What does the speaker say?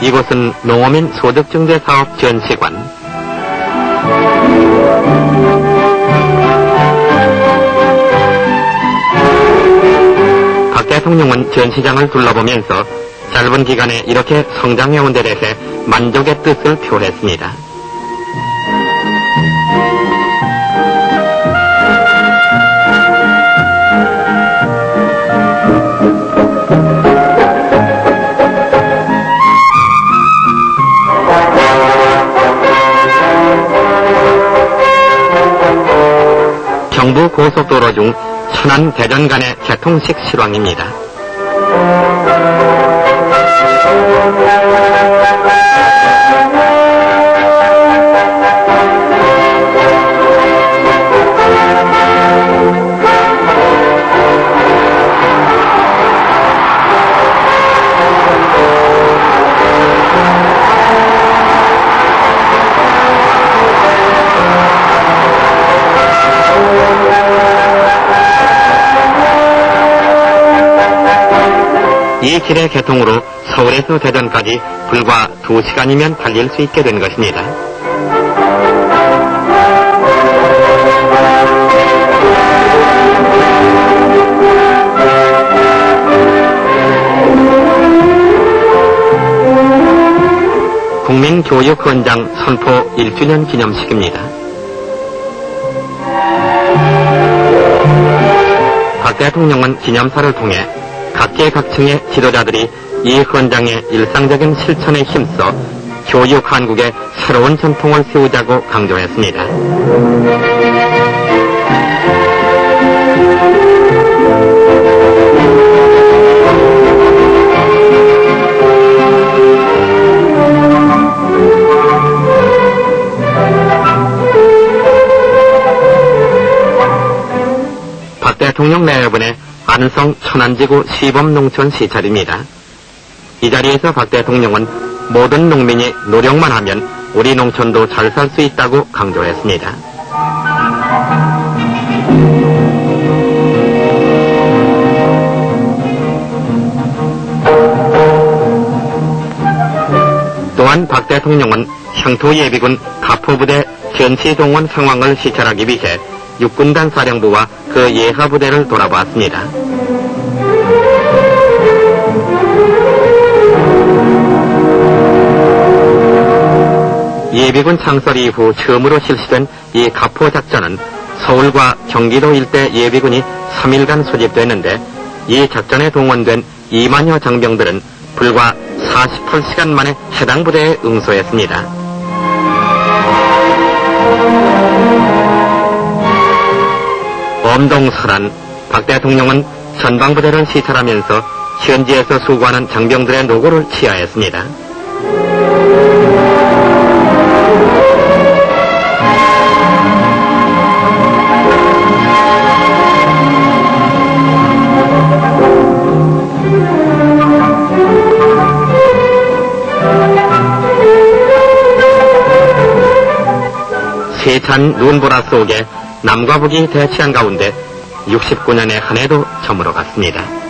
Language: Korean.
이곳은 농어민 소득증대사업 전시관. 박 대통령은 전시장을 둘러보면서 짧은 기간에 이렇게 성장해온 데 대해 만족의 뜻을 표했습니다. 고속도로 중 천안 대전 간의 개통식 실황입니다. 이 길의 개통으로 서울에서 대전까지 불과 2시간이면 달릴 수 있게 된 것입니다. 국민교육헌장 선포 1주년 기념식입니다. 박 대통령은 기념사를 통해 각계각층의 지도자들이 이 헌장의 일상적인 실천에 힘써 교육 한국의 새로운 전통을 세우자고 강조했습니다. 박 대통령 내외분의 안성 천안지구 시범농촌 시찰입니다. 이 자리에서 박 대통령은 모든 농민이 노력만 하면 우리 농촌도 잘 살 수 있다고 강조했습니다. 또한 박 대통령은 향토예비군 가포부대 전시동원 상황을 시찰하기 위해 육군단 사령부와 그 예하부대를 돌아보았습니다. 예비군 창설 이후 처음으로 실시된 이 가포 작전은 서울과 경기도 일대 예비군이 3일간 소집됐는데 이 작전에 동원된 2만여 장병들은 불과 48시간 만에 해당 부대에 응소했습니다. 엄동설한 박 대통령은 전방부대를 시찰하면서 현지에서 수고하는 장병들의 노고를 치하했습니다. 세찬 눈보라 속에 남과 북이 대치한 가운데 69년의 한 해도 저물어 갔습니다.